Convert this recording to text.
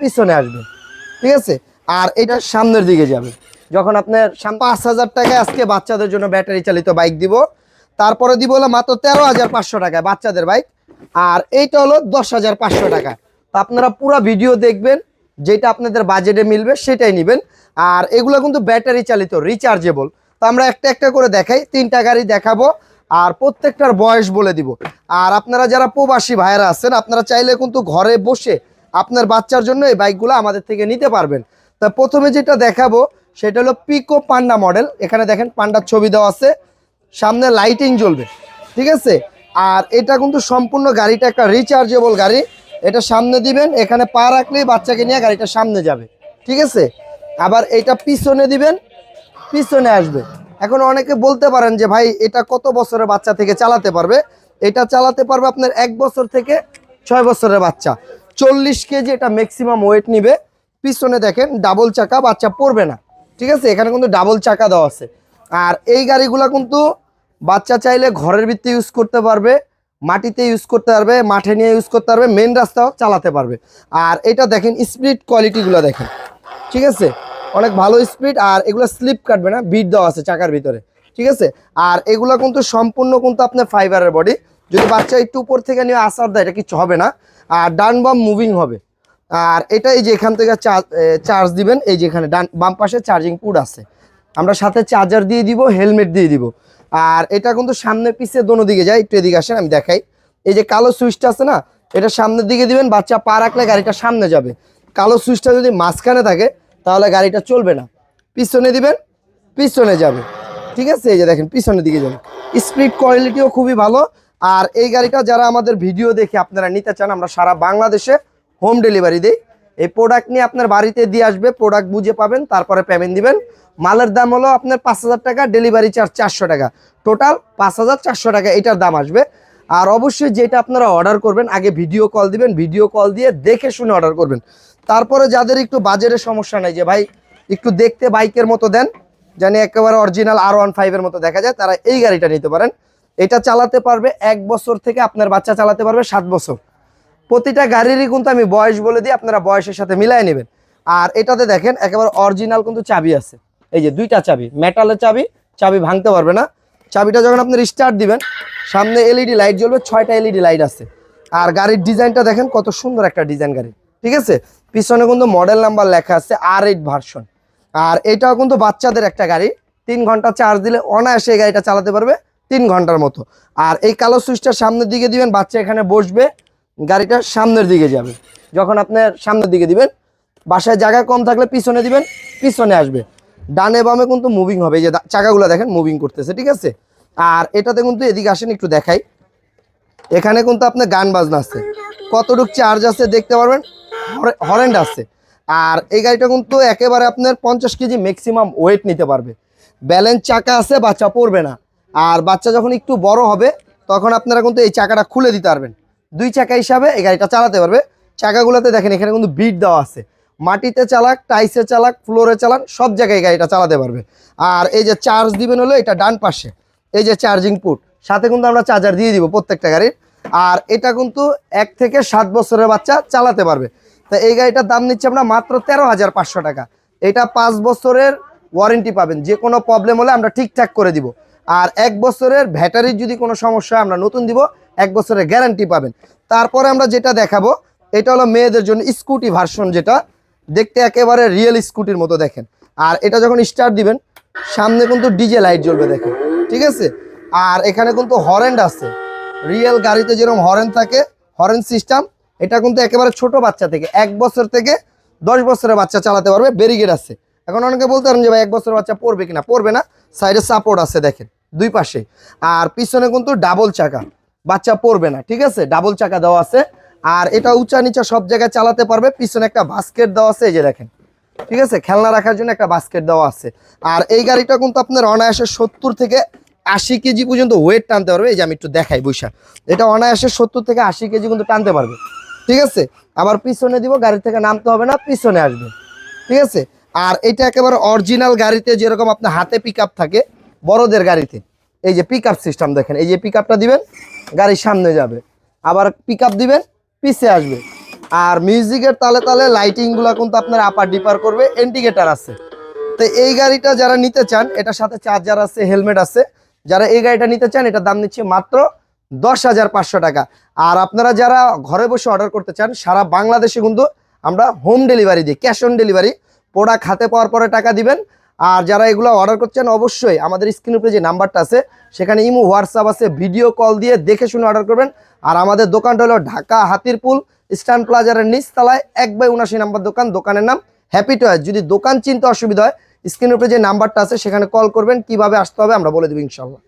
পিছনে আসবে, ঠিক আছে? আর এটা সামনের দিকে যাবে। যখন আপনার পাঁচ হাজার টাকায় আজকে বাচ্চাদের জন্য ব্যাটারি চালিত বাইক দিব, তারপরে দিব হলো মাত্র তেরো হাজার পাঁচশো টাকায় বাচ্চাদের বাইক, আর এইটা হলো দশ হাজার পাঁচশো টাকা। তো আপনারা পুরো ভিডিও দেখবেন, যেটা আপনাদের বাজেটে মিলবে সেটাই নেবেন। আর এগুলো কিন্তু ব্যাটারি চালিত রিচার্জেবল তো আমরা একটা একটা করে দেখাই, তিনটা গাড়ি দেখাবো, আর প্রত্যেকটার বয়স বলে দিব। আর আপনারা যারা প্রবাসী ভাইয়েরা আছেন, আপনারা চাইলে কিন্তু ঘরে বসে আপনার বাচ্চার জন্য এই বাইকগুলো আমাদের থেকে নিতে পারবেন। তা প্রথমে যেটা দেখাবো, সেটা হলো পিকো পান্ডা মডেল এখানে দেখেন পান্ডার ছবি দেওয়া আছে। সামনে লাইটিং জ্বলবে। ঠিক আছে? আর এটা কিন্তু সম্পূর্ণ গাড়িটা একটা রিচার্জেবল গাড়ি। এটা সামনে দিবেন, এখানে পা রাখলেই বাচ্চাকে নিয়ে গাড়িটা সামনে যাবে। ঠিক আছে? আবার এটা পিছনে দিবেন, পিছনে আসবে। এখন অনেকে বলতে পারেন যে, ভাই, এটা কত বছরের বাচ্চা থেকে চালাতে পারবে? এটা চালাতে পারবে আপনার এক বছর থেকে ছয় বছরের বাচ্চা। চল্লিশ কেজি এটা ম্যাক্সিমাম ওয়েট নিবে। পিছনে দেখেন ডাবল চাকা, বাচ্চা পড়বে না। ঠিক আছে? এখানে কিন্তু ডাবল চাকা দেওয়া আছে। আর এই গাড়িগুলো কিন্তু বাচ্চা চাইলে ঘরের ভিত্তি ইউজ করতে পারবে, মাটিতে ইউজ করতে পারবে, মাঠে নিয়ে ইউজ করতে পারবে মেন রাস্তাও চালাতে পারবে। আর এটা দেখেন স্পিড কোয়ালিটিগুলো দেখেন। ঠিক আছে? অনেক ভালো স্পিড আর এগুলো স্লিপ কাটবে না বিট দেওয়া আছে চাকার ভিতরে। ঠিক আছে? আর এগুলো কিন্তু সম্পূর্ণ কিন্তু আপনার ফাইবারের বডি যদি বাচ্চা একটু উপর থেকে নিয়ে আসার দেয়, এটা কিছু হবে না। আর ডান বাম মুভিং হবে। আর এটা এই যে এখান থেকে চার্জ দিবেন, এই যে এখানে ডান, বাম পাশে চার্জিং পুড আছে। আমরা সাথে চার্জার দিয়ে দিব হেলমেট দিয়ে দিব। আর এটা কিন্তু সামনে পিছে দোনো দিকে যায়, একটু এদিকে আসেন, আমি দেখাই। এই যে কালো সুইচটা আছে না, এটা সামনের দিকে দিবেন, বাচ্চা পা রাখলে গাড়িটা সামনে যাবে। কালো সুইচটা যদি মাঝখানে থাকে, তাহলে গাড়িটা চলবে না। পিছনে দিবেন, পিছনে যাবে। ঠিক আছে? এই যে দেখেন, পিছনের দিকে যাবে। স্পিড কোয়ালিটিও খুবই ভালো। আর এই গাড়িটা যারা আমাদের ভিডিও দেখে আপনারা নিতে চান, আমরা সারা বাংলাদেশে হোম ডেলিভারি দিই। এই প্রোডাক্ট নিয়ে আপনার বাড়িতে দিয়ে আসবে প্রোডাক্ট বুঝে পাবেন, তারপরে পেমেন্ট দিবেন। মালের দাম হলো আপনার পাঁচ হাজার টাকা ডেলিভারি চার্জ চারশো টাকা। টোটাল পাঁচ হাজার চারশো টাকা এটার দাম আসবে। আর অবশ্যই যেটা আপনারা অর্ডার করবেন, আগে ভিডিও কল দিবেন ভিডিও কল দিয়ে দেখে শুনে অর্ডার করবেন। তারপরে যাদের একটু বাজেটের সমস্যা নেই যে, ভাই, একটু দেখতে বাইকের মতো দেন। জানি একেবারে অরিজিনাল আর ওয়ান ফাইভের মতো দেখা যায়, তারা এই গাড়িটা নিতে পারেন। এটা চালাতে পারবে, এক বছর থেকে আপনার বাচ্চা চালাতে পারবে সাত বছর। প্রতিটা গাড়িরই কিন্তু আমি বয়স বলে দিই, আপনারা বয়সের সাথে মিলাই নেবেন। আর এটাতে দেখেন, একেবারে অরিজিনাল কিন্তু চাবি আছে। এই যে দুইটা চাবি মেটালের চাবি চাবি ভাঙতে পারবে না। চাবিটা যখন আপনি স্টার্ট দিবেন, সামনে এলইডি লাইট জ্বলবে, ছয়টা এলইডি লাইট আছে। আর গাড়ির ডিজাইনটা দেখেন, কত সুন্দর একটা ডিজাইন গাড়ি। ঠিক আছে? পিছনে কিন্তু মডেল নাম্বার লেখা আছে আর এইট ভার্সন আর এটাও কিন্তু বাচ্চাদের একটা গাড়ি। তিন ঘণ্টা চার্জ দিলে অনায়াসে এই গাড়িটা চালাতে পারবে। তিন ঘণ্টার মতো। আর এই কালো সুইচটা সামনের দিকে দিবেন, বাচ্চা এখানে বসবে, গাড়িটা সামনের দিকে যাবে। যখন আপনার সামনের দিকে দিবেন, বাসায় জায়গা কম থাকলে পিছনে দিবেন, পিছনে আসবে। ডানে বামে কিন্তু মুভিং হবে। এই যে চাকাগুলো দেখেন মুভিং করতেছে, ঠিক আছে? আর এটাতে কিন্তু এদিকে আসেন, একটু দেখাই। এখানে কিন্তু আপনার গান বাজনা আছে। কতটুক চার্জ আছে দেখতে পারবেন? হরেন্ড আছে। আর এই গাড়িটা কিন্তু একেবারে আপনার পঞ্চাশ কেজি ম্যাক্সিমাম ওয়েট নিতে পারবে। ব্যালেন্স চাকা আছে, বাচ্চা পড়বে না। আর বাচ্চা যখন একটু বড় হবে, তখন আপনারা কিন্তু এই চাকাটা খুলে দিতে পারবেন। দুই চাকা হিসাবে এই গাড়িটা চালাতে পারবে। চাকাগুলোতে দেখেন, এখানে কিন্তু বিট দেওয়া আছে। মাটিতে চালাক টাইসে চালাক, ফ্লোরে চালান সব জায়গায় গাড়িটা চালাতে পারবে। আর এই যে চার্জ দিবেন হলো, এটা ডান পাশে। এই যে চার্জিং পুট, সাথে কিন্তু আমরা চার্জার দিয়ে দিব প্রত্যেকটা গাড়ির। আর এটা কিন্তু এক থেকে সাত বছরের বাচ্চা চালাতে পারবে। তা এই গাড়িটার দাম নিচ্ছে আমরা মাত্র তেরো হাজার পাঁচশো টাকা। এটা পাঁচ বছরের ওয়ারেন্টি পাবেন। যে কোনো প্রবলেম হলে আমরা ঠিকঠাক করে দিব। আর এক বছরের ব্যাটারির যদি কোনো সমস্যা আমরা নতুন দিব, এক বছরের গ্যারান্টি পাবেন। তারপরে আমরা যেটা দেখাবো, এটা হলো মেয়েদের জন্য স্কুটি ভার্সন যেটা। দেখতে একেবারে রিয়েল স্কুটির মতো দেখেন। আর এটা যখন স্টার্ট দিবেন, সামনে কিন্তু ডিজে লাইট জ্বলবে দেখেন। ঠিক আছে? আর এখানে কিন্তু হরেন্ড আছে। রিয়েল গাড়িতে যেরকম হরেন থাকে হরেন সিস্টেম এটা কিন্তু একেবারে ছোট বাচ্চা থেকে, এক বছর থেকে দশ বছরের বাচ্চা চালাতে পারবে ব্যারিগেড আছে। এখন অনেকে বলতে পারেন যে ভাই, এক বছরের বাচ্চা পড়বে কিনা? পড়বে না। সাইডে সাপোর্ট আছে দেখেন। দুই পাশে। আর পিছনে কিন্তু ডাবল চাকা। বাচ্চা পড়বে না, ঠিক আছে? ডাবল চাকা দেওয়া আছে। আর এটা উঁচা নিচা সব জায়গায় চালাতে পারবে। পিছনে একটা বাস্কেট দেওয়া আছে, এই যে দেখেন। ঠিক আছে? খেলনা রাখার জন্য একটা বাস্কেট দেওয়া আছে। আর এই গাড়িটা কিন্তু আপনার অনায়াসে সত্তর থেকে আশি কেজি পর্যন্ত ওয়েট টানতে পারবে। এই যে আমি একটু দেখাই বৈশাখ। এটা অনায়াসে সত্তর থেকে আশি কেজি কিন্তু টানতে পারবে। ঠিক আছে? আবার পিছনে দিব, গাড়ি থেকে নামতে হবে না, পিছনে আসবে। ঠিক আছে? আর এটা একেবারে অরিজিনাল গাড়িতে যেরকম আপনার হাতে পিক থাকে বড়দের গাড়িতে। এই যে পিক সিস্টেম দেখেন, এই যে পিক দিবেন, গাড়ির সামনে যাবে। আবার পিক দিবেন, পিছে আসবে। আর মিউজিকের তালে তালে লাইটিংগুলো কিন্তু আপনার আপার ডিপার করবে ইন্ডিকেটার আছে। তো এই গাড়িটা যারা নিতে চান, এটার সাথে চার্জার আছে হেলমেট আছে, যারা এই গাড়িটা নিতে চান এটা দাম নিচ্ছে মাত্র দশ হাজার পাঁচশো টাকা। আর আপনারা যারা ঘরে বসে অর্ডার করতে চান, সারা বাংলাদেশে কিন্তু আমরা হোম ডেলিভারি দিই ক্যাশ অন ডেলিভারি প্রোডাক্ট হাতে পাওয়ার পরে টাকা দিবেন আর যারা এগুলো অর্ডার করছেন, অবশ্যই আমাদের স্ক্রিনের উপরে যে নাম্বারটা আছে, সেখানে ইমো হোয়াটসঅ্যাপ আছে ভিডিও কল দিয়ে দেখে শুনে অর্ডার করবেন। আর আমাদের দোকানটা হলো ঢাকা হাতিরপুল স্ট্যান্ড প্লাজারের নিচতলায়, এক বাই উনাশি নাম্বার দোকান, দোকানের নাম হ্যাপি টয় যদি দোকান চিনতে অসুবিধা হয় স্ক্রিনের উপরে যে নাম্বারটা আছে, সেখানে কল করবেন, কীভাবে আসতে হবে আমরা বলে দেবো ইনশাল্লাহ